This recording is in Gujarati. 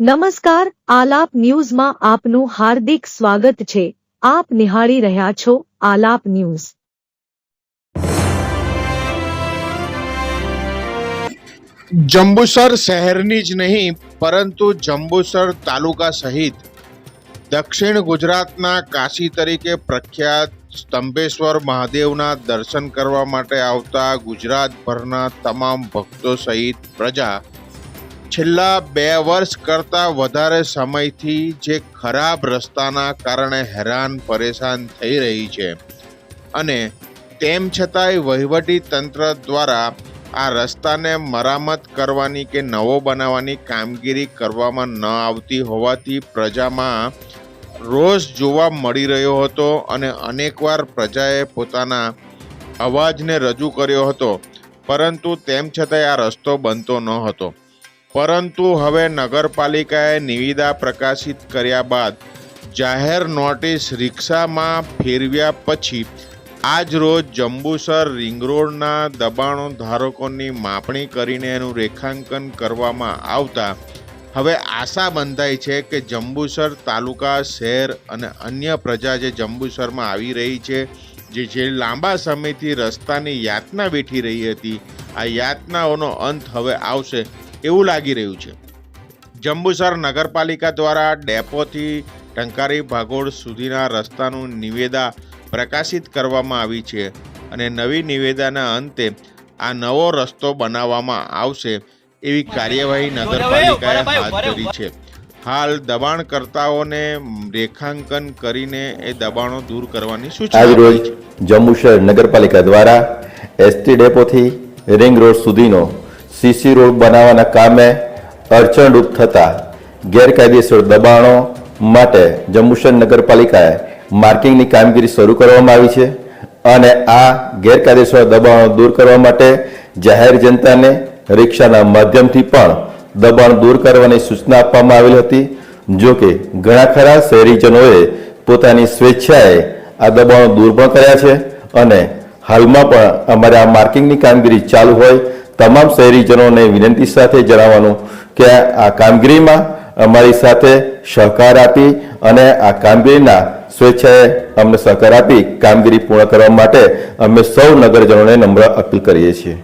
નમસ્કાર, આલાપ ન્યૂઝમાં આપનું હાર્દિક સ્વાગત છે. આપ નિહાળી રહ્યા છો આલાપ ન્યૂઝ. જંબુસર શહેરની જ નહીં, પરંતુ જંબુસર તાલુકા સહિત દક્ષિણ ગુજરાતના કાશી તરીકે પ્રખ્યાત સ્તંભેશ્વર મહાદેવના દર્શન કરવા માટે આવતા ગુજરાતભરના તમામ ભક્તો સહિત પ્રજા છેલ્લા બે વર્ષ કરતાં વધારે સમયથી જે ખરાબ રસ્તાના કારણે હેરાન, પરેશાન થઈ રહી છે. અને તેમ છતાંય વહીવટી તંત્ર દ્વારા આ રસ્તાને મરામત કરવાની કે નવો બનાવવાની કામગીરી કરવામાં ન આવતી હોવાથી પ્રજામાં રોષ જોવા મળી રહ્યો હતો અને અનેકવાર પ્રજાએ પોતાના અવાજને રજૂ કર્યો હતો. પરંતુ તેમ છતાંય આ રસ્તો બનતો ન હતો પરંતુ હવે નગરપાલિકાએ નિવિદા પ્રકાશિત કર્યા બાદ જાહેર નોટિસ રિક્ષામાં ફેરવ્યા પછી આજ રોજ જંબુસર રિંગ રોડના દબાણો ધારકોની માપણી કરીને એનું રેખાંકન કરવામાં આવતા હવે આશા બંધાઈ છે કે જંબુસર તાલુકા, શહેર અને અન્ય પ્રજા જે જંબુસરમાં આવી રહી છે, જે જે લાંબા સમયથી રસ્તાની યાતના વેઠી રહી હતી, આ યાતનાઓનો અંત હવે આવશે. એવું લાગી રહ્યું છે. જંબુસર નગરપાલિકા દ્વારા ડેપોથી ટંકારી ભાગોળ સુધીના રસ્તાનું નિવેદા પ્રકાશિત કરવામાં આવી છે અને નવી નિવેદાના અંતે આ નવો રસ્તો બનાવવામાં આવશે એવી કાર્યવાહી નગરપાલિકાએ હાથ ધરી છે. હાલ દબાણકર્તાઓને રેખાંકન કરીને એ દબાણો દૂર કરવાની સૂચના આજ રોજ આપી છે. જંબુસર નગરપાલિકા દ્વારા એસટી ડેપોથી રિંગ રોડ સુધીનો સીસી રોડ બનાવવાના કામે અડચણરૂપ થતા ગેરકાયદેસર દબાણો માટે જંબુસર નગરપાલિકાએ માર્કિંગની કામગીરી શરૂ કરવામાં આવી છે અને આ ગેરકાયદેસર દબાણો દૂર કરવા માટે જાહેર જનતાને રિક્ષાના માધ્યમથી પણ દબાણ દૂર કરવાની સૂચના આપવામાં આવેલી હતી, જો કે ઘણા ખરા શહેરીજનોએ પોતાની સ્વેચ્છાએ આ દબાણો દૂર પણ કર્યા છે અને હાલમાં પણ અમારે આ માર્કિંગની કામગીરી ચાલુ હોય તમામ શહેરીજનોને વિનંતી સાથે જણાવવાનું કે આ કામગીરીમાં અમારી સાથે સહકાર આપી અને આ કામગીરીના સ્વેચ્છાએ અમને સહકાર આપી કામગીરી પૂર્ણ કરવા માટે અમે સૌ નગરજનોને નમ્ર અપીલ કરીએ છીએ.